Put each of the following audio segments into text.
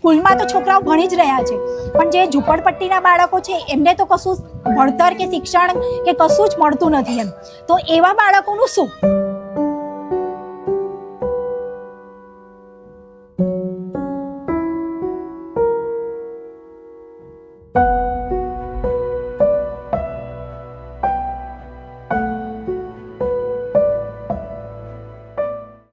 સ્કૂલમાં તો છોકરાઓ ભણી જ રહ્યા છે. પણ જે ઝૂંપડપટ્ટીના બાળકો છે, એમને તો કશું ભણતર કે શિક્ષણ કે કશું જ મળતું નથી એમ. તો એવા બાળકોનું શું?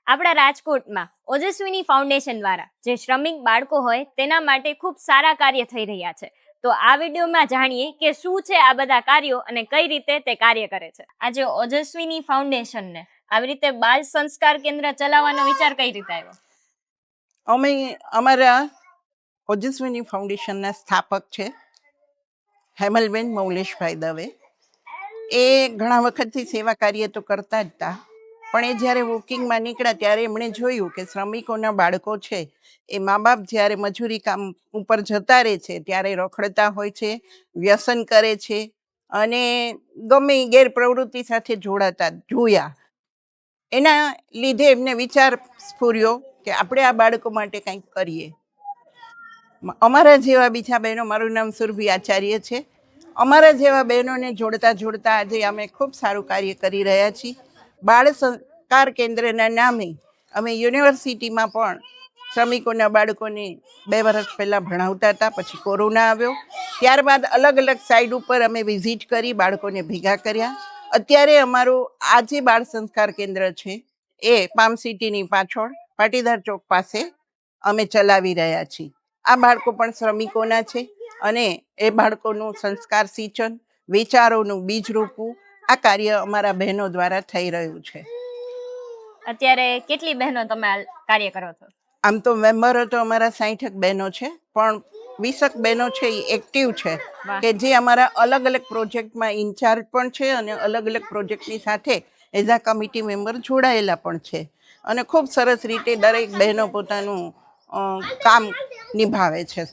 આપણા રાજકોટમાં ઓજસ્વીની ફાઉન્ડેશન દ્વારા જે શ્રમિક બાળકો હોય તેના માટે ખૂબ સારા કાર્ય થઈ રહ્યા છે. તો આ વિડીયોમાં જાણીએ કે શું છે આ બધા કાર્યો અને કઈ રીતે તે કાર્ય કરે છે. આજે ઓજસ્વીની ફાઉન્ડેશનને આવી રીતે બાળ સંસ્કાર કેન્દ્ર ચલાવવાનો વિચાર કઈ રીતે આવ્યો? અમે અમારા ઓજસ્વીની ફાઉન્ડેશનના સ્થાપક છે હેમલબેન મૌલેશભાઈ દવે. એ ઘણા વખતથી સેવા કાર્ય તો કરતા જ હતા. પણ એ જ્યારે વોકિંગમાં નીકળ્યા ત્યારે એમણે જોયું કે શ્રમિકોના બાળકો છે, એ મા બાપ જ્યારે મજૂરી કામ ઉપર જતા રહે છે, ત્યારે રખડતા હોય છે, વ્યસન કરે છે અને ગમે ગેરપ્રવૃત્તિ સાથે જોડાતા જોયા. એના લીધે એમને વિચાર સ્ફૂર્યો કે આપણે આ બાળકો માટે કંઈક કરીએ. અમારા જેવા બીજા બહેનો, મારું નામ સુરભી આચાર્ય છે. અમારા જેવા બહેનોને જોડતા જોડતા આજે અમે ખૂબ સારું કાર્ય કરી રહ્યા છીએ. બાળ સંસ્કાર કેન્દ્રના નામે અમે યુનિવર્સિટીમાં પણ શ્રમિકોના બાળકોને બે વર્ષ પહેલાં ભણાવતા હતા, પછી કોરોના આવ્યો. ત્યારબાદ અલગ અલગ સાઈડ ઉપર અમે વિઝિટ કરી, બાળકોને ભેગા કર્યા. અત્યારે અમારું આ જે બાળ સંસ્કાર કેન્દ્ર છે, એ પામ સિટીની પાછળ, પાટીદાર ચોક પાસે અમે ચલાવી રહ્યા છીએ. આ બાળકો પણ શ્રમિકોના છે અને એ બાળકોનું સંસ્કાર સિંચન, વિચારોનું બીજ રોપવું આ કાર્ય અમારા બહેનો દ્વારા થઈ રહ્યું છે. અત્યારે કેટલી બહેનો તમે આ કાર્ય કરો છો? આમ તો મેમ્બરો તો અમારા સાઠક બહેનો છે પણ વીસક બહેનો છે એ એક્ટિવ છે કે જે અમારા અલગ અલગ પ્રોજેક્ટમાં ઇન્ચાર્જ પણ છે અને અલગ અલગ પ્રોજેક્ટની સાથે એઝ આ કમિટી મેમ્બર જોડાયેલા પણ છે. અને ખૂબ સરસ રીતે દરેક બહેનો પોતાનું કામ નિભાવે છે.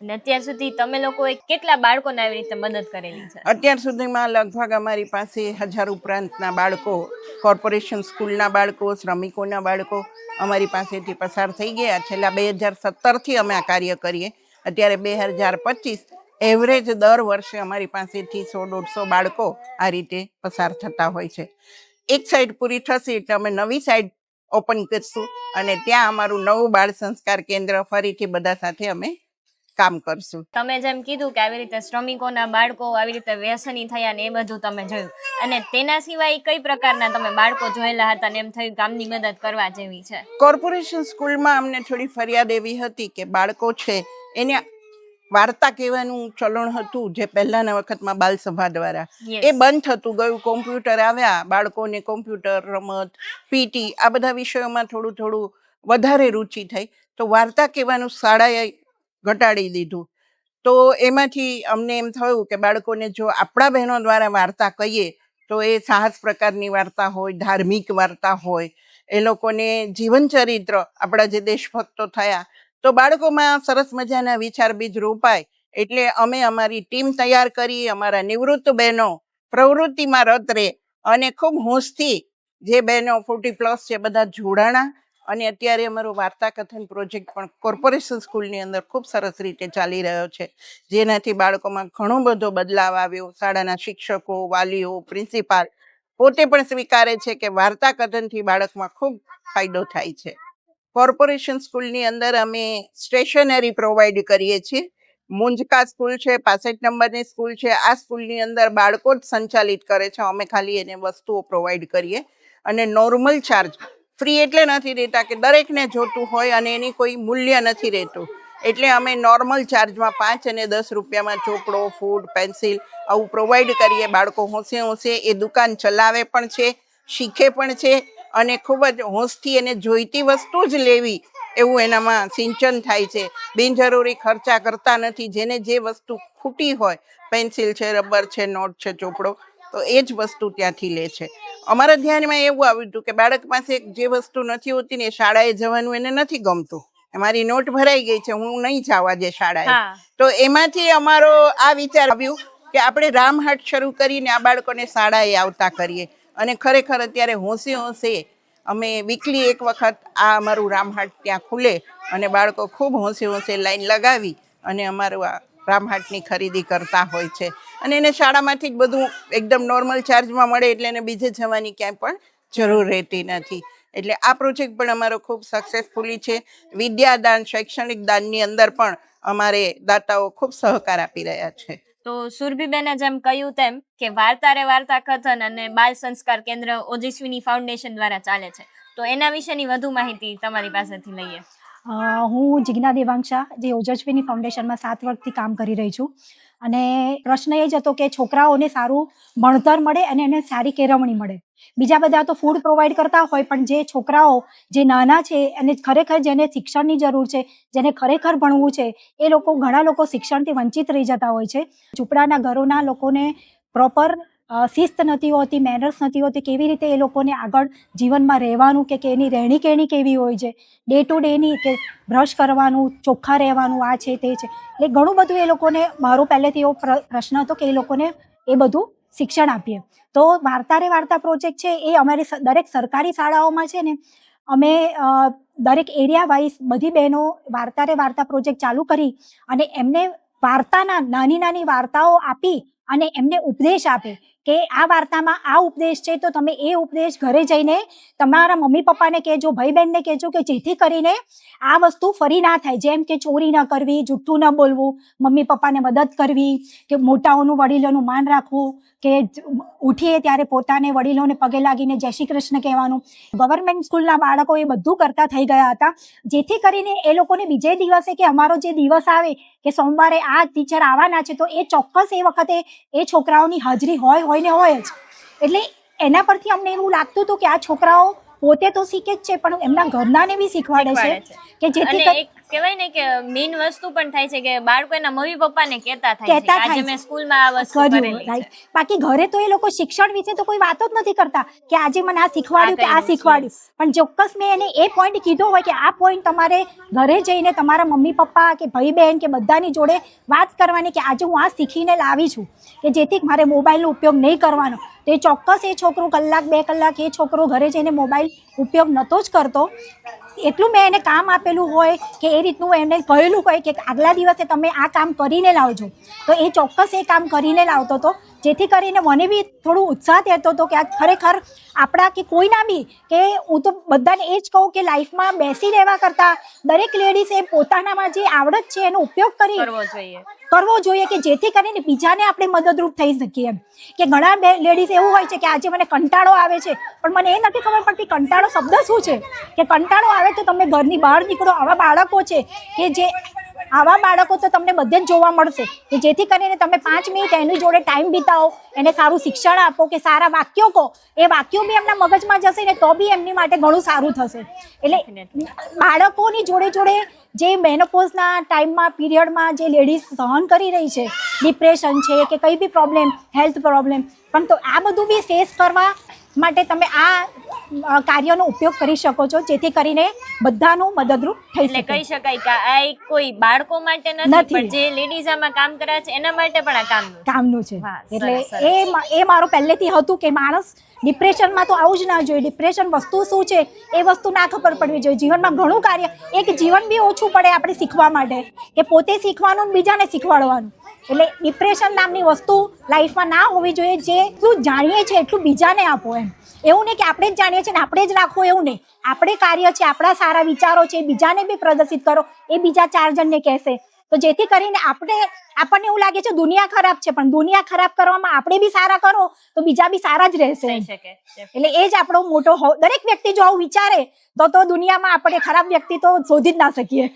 અને અત્યાર સુધી તમે લોકોએ કેટલા બાળકોને આવી રીતે મદદ કરેલી છે? અત્યાર સુધીમાં લગભગ અમારી પાસે હજાર ઉપરાંતના બાળકો, કોર્પોરેશન સ્કૂલના બાળકો, શ્રમિકોના બાળકો અમારી પાસેથી પસાર થઈ ગયા. છેલ્લા બે હજાર સત્તરથી અમે આ કાર્ય કરીએ. અત્યારે બે હજાર પચીસ એવરેજ દર વર્ષે અમારી પાસેથી સો દોઢસો બાળકો આ રીતે પસાર થતા હોય છે. એક સાઈડ પૂરી થશે એટલે અમે નવી સાઈડ ઓપન કરીશું અને ત્યાં અમારું નવું બાળ સંસ્કાર કેન્દ્ર ફરીથી બધા સાથે અમે કામ કરશું. તમે જેમ કીધું કે આવી રીતે શ્રમિકોના બાળકો આવી રીતે વ્યસની થયા ને એ બધું તમે જોયું. અને તેના સિવાય કઈ પ્રકારના તમે બાળકો જોયેલા હતા ને એમ થયું કામની મદદ કરવા જેવી છે? કોર્પોરેશન સ્કૂલમાં અમને થોડી ફરિયાદ એવી હતી કે બાળકો છે એને વાર્તા કહેવાનું ચલણ હતું જે પહેલાના વખતમાં બાલ સભા દ્વારા એ બંધ થતું ગયું કોમ્પ્યુટર આવ્યા બાળકોને કોમ્પ્યુટર રમત પીટી આ બધા વિષયોમાં થોડું થોડું વધારે રુચિ થઈ. તો વાર્તા કહેવાનું શાળાએ ઘટાડી દીધું. તો એમાંથી અમને એમ થયું કે બાળકોને જો આપણા બહેનો દ્વારા વાર્તા કહીએ, તો એ સાહસ પ્રકારની વાર્તા હોય, ધાર્મિક વાર્તા હોય, એ લોકોને જીવન ચરિત્ર આપણા જે દેશભક્તો થયા, તો બાળકોમાં સરસ મજાના વિચાર બીજ રોપાય. એટલે અમે અમારી ટીમ તૈયાર કરી, અમારા નિવૃત્ત બહેનો પ્રવૃત્તિમાં રત રહે. અને ખૂબ હોંશથી જે બહેનો ફોર્ટી પ્લસ છે, બધા જોડાણા અને અત્યારે અમારો વાર્તા કથન પ્રોજેક્ટ પણ કોર્પોરેશન સ્કૂલની અંદર ખૂબ સરસ રીતે ચાલી રહ્યો છે. જેનાથી બાળકોમાં ઘણો બધો બદલાવ આવ્યો. શાળાના શિક્ષકો, વાલીઓ, પ્રિન્સિપાલ પોતે પણ સ્વીકારે છે કે વાર્તા કથનથી બાળકમાં ખૂબ ફાયદો થાય છે. કોર્પોરેશન સ્કૂલની અંદર અમે સ્ટેશનરી પ્રોવાઈડ કરીએ છીએ. મુંજકા સ્કૂલ છે, પાસઠ નંબરની સ્કૂલ છે. આ સ્કૂલની અંદર બાળકો જ સંચાલિત કરે છે. અમે ખાલી એને વસ્તુઓ પ્રોવાઈડ કરીએ. અને નોર્મલ ચાર્જ ફ્રી એટલે નથી રહેતા કે દરેકને જોતું હોય અને એની કોઈ મૂલ્ય નથી રહેતું. એટલે અમે નોર્મલ ચાર્જમાં પાંચ અને દસ રૂપિયામાં ચોપડો ફૂડ પેન્સિલ આવું પ્રોવાઈડ કરીએ. બાળકો હોંશે હોંશે એ દુકાન ચલાવે પણ છે, શીખે પણ છે અને ખૂબ જ હોંશથી એને જોઈતી વસ્તુ જ લેવી એવું એનામાં સિંચન થાય છે. બિનજરૂરી ખર્ચા કરતા નથી. જેને જે વસ્તુ ખૂટી હોય પેન્સિલ છે રબર છે નોટ છે, ચોપડો તો એ જ વસ્તુ ત્યાંથી લે છે. અમારા ધ્યાનમાં એવું આવ્યું હતું કે બાળક પાસે જે વસ્તુ નથી હોતી ને શાળાએ જવાનું એને નથી ગમતું. મારી નોટ ભરાઈ ગઈ છે હું નહીં જવા જે શાળાએ. તો એમાંથી અમારો આ વિચાર આવ્યો કે આપણે રામહાટ શરૂ કરીને આ બાળકોને શાળાએ આવતા કરીએ. અને ખરેખર અત્યારે હોંશે હોંશે અમે વીકલી એક વખત આ અમારું રામહાટ ત્યાં ખુલે અને બાળકો ખૂબ હોંશે હોંશે લાઈન લગાવી અને અમારું આ રામહાટની ખરીદી કરતા હોય છે. અને એને શાળામાંથી જ બધું એકદમ નોર્મલ ચાર્જમાં મળે એટલે એને બીજે જવાની ક્યાંય પણ જરૂર રહેતી નથી. એટલે આ પ્રોજેક્ટ પણ અમારો ખૂબ સક્સેસફુલી છે. વિદ્યાદાન, શૈક્ષણિક દાનની અંદર પણ અમારે દાતાઓ ખૂબ સહકાર આપી રહ્યા છે. તો સુરભીબેને જેમ કહ્યું તેમ કે વાર્તા રે વાર્તા કથન અને બાલ સંસ્કાર કેન્દ્ર ઓજસ્વીની ફાઉન્ડેશન દ્વારા ચાલે છે. તો એના વિશેની વધુ માહિતી તમારી પાસેથી લઈએ. હું જિજ્ઞા દેવાંશા જે ઓજસ્વીની ફાઉન્ડેશનમાં સાત વર્ષથી કામ કરી રહી છું. અને પ્રશ્ન એ જ હતો કે છોકરાઓને સારું ભણતર મળે અને એને સારી કેળવણી મળે. બીજા બધા તો ફૂડ પ્રોવાઈડ કરતા હોય, પણ જે છોકરાઓ, જે નાના છે અને ખરેખર જેને શિક્ષણની જરૂર છે, જેને ખરેખર ભણવું છે, એ લોકો ઘણા લોકો શિક્ષણથી વંચિત રહી જતા હોય છે. ઝૂંપડાના ઘરોના લોકોને પ્રોપર શિસ્ત નથી હોતી મેનર્સ નથી હોતી, કેવી રીતે એ લોકોને આગળ જીવનમાં રહેવાનું કે એની રહેણી કહેણી કેવી હોય છે? ડે ટુ ડેની કે બ્રશ કરવાનું, ચોખ્ખા રહેવાનું, આ છે, તે છે. એટલે ઘણું બધું એ લોકોને, મારો પહેલેથી એવો પ્ર- પ્રશ્ન હતો કે એ લોકોને એ બધું શિક્ષણ આપીએ. તો વાર્તા રે વાર્તા પ્રોજેક્ટ છે, એ અમારી દરેક સરકારી શાળાઓમાં છે ને, અમે દરેક એરિયા વાઇઝ બધી બહેનો વાર્તા રે વાર્તા પ્રોજેક્ટ ચાલુ કરી અને એમને વાર્તાના નાની નાની વાર્તાઓ આપી અને એમને ઉપદેશ આપે કે આ વાર્તામાં આ ઉપદેશ છે, તો તમે એ ઉપદેશ ઘરે જઈને તમારા મમ્મી પપ્પાને કહેજો ભાઈ બહેનને કહેજો કે જેથી કરીને આ વસ્તુ ફરી ના થાય. જેમ કે ચોરી ન કરવી, જુઠ્ઠું ન બોલવું, મમ્મી પપ્પાને મદદ કરવી, કે મોટાઓનું વડીલોનું માન રાખવું, કે ઉઠીએ ત્યારે પોતાને વડીલોને પગે લાગીને જય શ્રી કૃષ્ણ કહેવાનું. ગવર્મેન્ટ સ્કૂલના બાળકો એ બધું કરતા થઈ ગયા હતા. જેથી કરીને એ લોકોને બીજે દિવસે કે અમારો જે દિવસ આવે, કે સોમવારે આ ટીચર આવવાના છે, તો એ ચોક્કસ એ વખતે એ છોકરાઓની હાજરી હોય હોય ને હોય જ. એટલે એના પરથી અમને એવું લાગતું હતું કે આ છોકરાઓ પોતે તો શીખે જ છે પણ એમના ઘરનાને બી શીખવાડે છે કે જેથી એક કહેવાય ને કે મેઇન વસ્તુ પણ થાય છે કે બાળકો એના મમ્મી પપ્પાને કહેતા થાય છે આજે મેં સ્કૂલમાં આ વસ્તુ કરેલી બાકી ઘરે તો એ લોકો શિક્ષણ વિશે તો કોઈ વાતો જ નથી કરતા કે આજે મને આ શીખવાડ્યું કે આ શીખવાડ્યું. પણ ચોક્કસ મેં એને એ પોઈન્ટ કીધો હોય કે આ પોઈન્ટ તમારે ઘરે જઈને તમારા મમ્મી પપ્પા કે ભાઈ બહેન કે બધાની જોડે વાત કરવાની કે આજે હું આ શીખીને લાવી છું કે જેથી મારે મોબાઈલનો ઉપયોગ નહીં કરવાનો. તો એ ચોક્કસ એ છોકરો કલાક બે કલાક એ છોકરો ઘરે જઈને મોબાઈલ ઉપયોગ નહોતો જ કરતો. એટલું મેં એને કામ આપેલું હોય કે એ રીતનું એમને કહેલું હોય કે આગલા દિવસે તમે આ કામ કરીને લાવજો. તો એ ચોક્કસ એ કામ કરીને લાવતો હતો જેથી કરીને મને બી થોડું ઉત્સાહ થતો હતો કે આ ખરેખર આપણા કે કોઈના બી કે હું તો બધાને એ જ કહું કે લાઈફમાં બેસી રહેવા કરતાં દરેક લેડીઝ એ પોતાનામાં જે આવડત છે એનો ઉપયોગ કરી કરવો જોઈએ. કરવો જોઈએ કે જેથી કરીને બીજાને આપણે મદદરૂપ થઈ શકીએ એમ. કે ઘણા બે લેડીઝ એવું હોય છે કે આજે મને કંટાળો આવે છે પણ મને એ નથી ખબર પડતી કંટાળો શબ્દ શું છે? કે કંટાળો આવે તો તમે ઘરની બહાર નીકળો. આવા બાળકો છે કે જે આવા બાળકો તો તમને બધે જ જોવા મળશે કે જેથી કરીને તમે પાંચ મિનિટ એની જોડે ટાઈમ વિતાવો એને સારું શિક્ષણ આપો કે સારા વાક્યો કહો. એ વાક્યો બી એમના મગજમાં જશે ને તો બી એમની માટે ઘણું સારું થશે. એટલે બાળકોની જોડે જોડે જે મેનોપોઝના ટાઈમમાં પીરિયડમાં જે લેડીઝ સહન કરી રહી છે ડિપ્રેશન છે કે કંઈ બી પ્રોબ્લેમ હેલ્થ પ્રોબ્લેમ પણ તો આ બધું બી ફેસ કરવા માટે તમે આ કાર્યનો ઉપયોગ કરી શકો છો જેથી કરીને બધાનું મદદરૂપ થઈ શકે. કહી શકાય કે આ એક કોઈ બાળકો માટે નથી. પણ જે લેડીઝ આમાં કામ કરે છે એના માટે પણ આ કામનું છે. કામનું છે. એટલે. એ એ મારો પહેલેથી હતું કે માણસ ડિપ્રેશનમાં તો આવું જ ના જોઈએ. ડિપ્રેશન વસ્તુ શું છે? એ વસ્તુ ના ખબર પડવી જોઈએ. જીવનમાં ઘણું કાર્ય એક જીવન બી ઓછું પડે આપણે શીખવા માટે કે પોતે શીખવાનું બીજાને શીખવાડવાનું. એટલે ડિપ્રેશન નામની વસ્તુ લાઈફમાં ના હોવી જોઈએ જે એટલું જાણીએ છીએ એટલું બીજાને આપો એમ. એવું નહીં કે આપણે જ જાણીએ છીએ ને આપણે જ રાખો એવું નહીં. આપણે કાર્ય છે, આપણા સારા વિચારો છે, બીજાને બી પ્રદર્શિત કરો, એ બીજા ચાર જણને કહેશે. તો જેથી કરીને આપણે આપણને એવું લાગે છે દુનિયા ખરાબ છે પણ દુનિયા ખરાબ કરવામાં આપણે બી સારા કરો તો બીજા બી સારા જ રહેશે. એટલે એ જ આપણો મોટો દરેક વ્યક્તિ જો આવું વિચારે તો તો દુનિયામાં આપણે ખરાબ વ્યક્તિ તો શોધી જ ના શકીએ.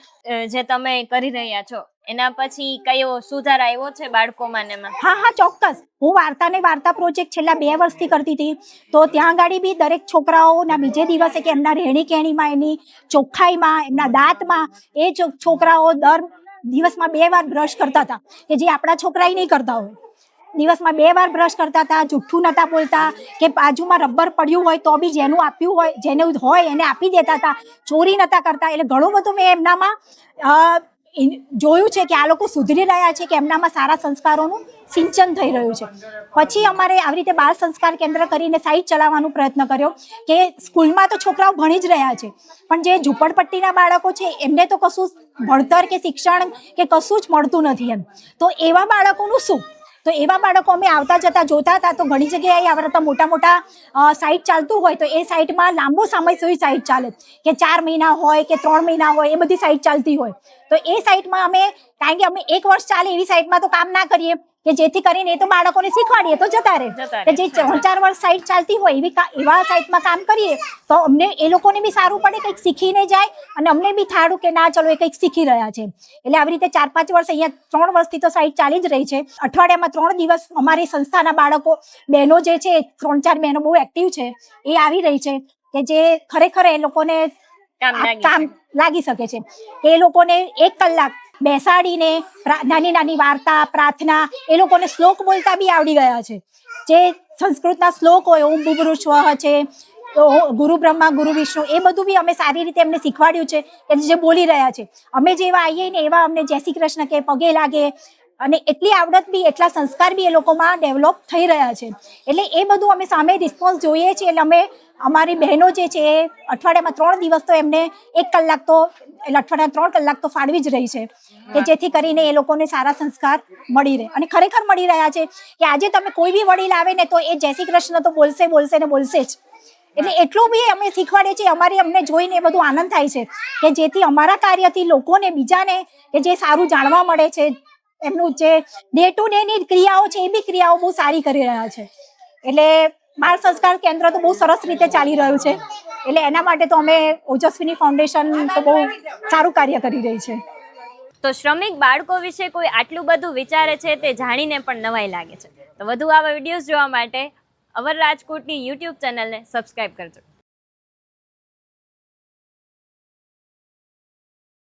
જે તમે કરી રહ્યા છો એના પછી કયો સુધાર આવ્યો છે બાળકોમાં ને હા હા ચોક્કસ. હું વાર્તા ને વાર્તા પ્રોજેક્ટ છેલ્લા બે વર્ષથી કરતી હતી તો ત્યાં આગળ બી દરેક છોકરાઓના બીજે દિવસે કે એમના રહેણી કહેણીમાં એની ચોખ્ખાઈમાં એમના દાંતમાં એ છોકરાઓ દર દિવસમાં બે વાર બ્રશ કરતા હતા, કે જે આપણા છોકરાએ નહીં કરતા હોય. દિવસમાં બે વાર બ્રશ કરતા હતા, જુઠ્ઠું નતા બોલતા, કે બાજુમાં રબર પડ્યું હોય તો બી જેનું આપ્યું હોય, જેને હોય એને આપી દેતા હતા. ચોરી નતા કરતા, એટલે ઘણું બધું મેં એમનામાં જોયું છે કે આ લોકો સુધરી રહ્યા છે કે એમનામાં સારા સંસ્કારોનું સિંચન થઈ રહ્યું છે. પછી અમારે આવી રીતે બાળ સંસ્કાર કેન્દ્ર કરીને સાઈટ ચલાવવાનો પ્રયત્ન કર્યો કે સ્કૂલમાં તો છોકરાઓ ભણી જ રહ્યા છે. પણ જે ઝૂંપડપટ્ટીના બાળકો છે, એમને તો કશું ભણતર કે શિક્ષણ કે કશું જ મળતું નથી એમ. તો એવા બાળકોનું શું? તો એવા બાળકો અમે આવતા જતા જોતા હતા. તો ઘણી જગ્યાએ હતા મોટા મોટા સાઇટ ચાલતું હોય તો એ સાઇટમાં લાંબો સમય સુધી સાઇટ ચાલે. કે ચાર મહિના હોય કે ત્રણ મહિના હોય એ બધી સાઇટ ચાલતી હોય. તો એ સાઇટમાં અમે, કારણ કે અમે એક વર્ષ ચાલે એવી સાઇટમાં તો કામ ના કરીએ. કે જેથી કરીને એ તો બાળકોને શીખવાડીએ તો જતા રહે. કે જે ચાર વર્ષ સાઈડ ચાલતી હોય એવી એવા સાઈડમાં કામ કરીએ તો અમને એ લોકોને બી સારું પડે કંઈક શીખીને જાય અને અમને બી થાળું કે ના ચલો એ કંઈક શીખી રહ્યા છે. એટલે આવી રીતે ચાર પાંચ વર્ષ અહીંયા ત્રણ વર્ષથી તો સાઇટ ચાલી જ રહી છે. અઠવાડિયામાં ત્રણ દિવસ અમારી સંસ્થાના બાળકો બહેનો જે છે ત્રણ ચાર બહેનો બહુ એક્ટિવ છે એ આવી રહી છે કે જે ખરેખર એ લોકોને કામ. લાગી શકે છે. એ લોકોને એક કલાક બેસાડીને નાની નાની વાર્તા, પ્રાર્થના, એ લોકોને શ્લોક બોલતા બી આવડી ગયા છે. જે સંસ્કૃતના શ્લોક હોય, ઓમ બુબરુ સ્વહ છે ગુરુ બ્રહ્મા, ગુરુ વિષ્ણુ, એ બધું બી અમે સારી રીતે એમને શીખવાડ્યું છે કે જે બોલી રહ્યા છે. અમે જેવા આવીએ ને એવા અમને જય શ્રી કૃષ્ણ કે પગે લાગે અને એટલી આવડત બી એટલા સંસ્કાર બી એ લોકોમાં ડેવલપ થઈ રહ્યા છે. એટલે એ બધું અમે સામે રિસ્પોન્સ જોઈએ છીએ. એટલે અમે અમારી બહેનો જે છે એ અઠવાડિયામાં ત્રણ દિવસ તો એમને એક કલાક તો એટલે અઠવાડિયા ત્રણ કલાક તો ફાળવી જ રહી છે કે જેથી કરીને એ લોકોને સારા સંસ્કાર મળી રહે. અને ખરેખર મળી રહ્યા છે કે આજે તમે કોઈ બી વડીલ આવે ને તો એ જય શ્રી કૃષ્ણ તો બોલશે બોલશે ને બોલશે જ. એટલે એટલું બી અમે શીખવાડીએ છીએ અમારી અમને જોઈને એ બધું આનંદ થાય છે કે જેથી અમારા કાર્યથી લોકોને બીજાને કે જે સારું જાણવા મળે છે એમનું જે ડે ટુ ડે ની ક્રિયાઓ છે, એ બી ક્રિયાઓ બહુ સારી કરી રહ્યા છે. એટલે બાળ સંસ્કાર કેન્દ્ર તો બહુ સરસ રીતે ચાલી રહ્યું છે. એટલે એના માટે તો અમે ઓજસ્વીની ફાઉન્ડેશન તો બહુ સારું કાર્ય કરી રહી છે. તો શ્રમિક બાળકો વિશે કોઈ આટલું બધું વિચારે છે તે જાણીને પણ નવાઈ લાગે છે. તો વધુ આવા વિડીયોઝ જોવા માટે અવર રાજકોટની યુટ્યુબ ચેનલને સબસ્ક્રાઈબ કરજો.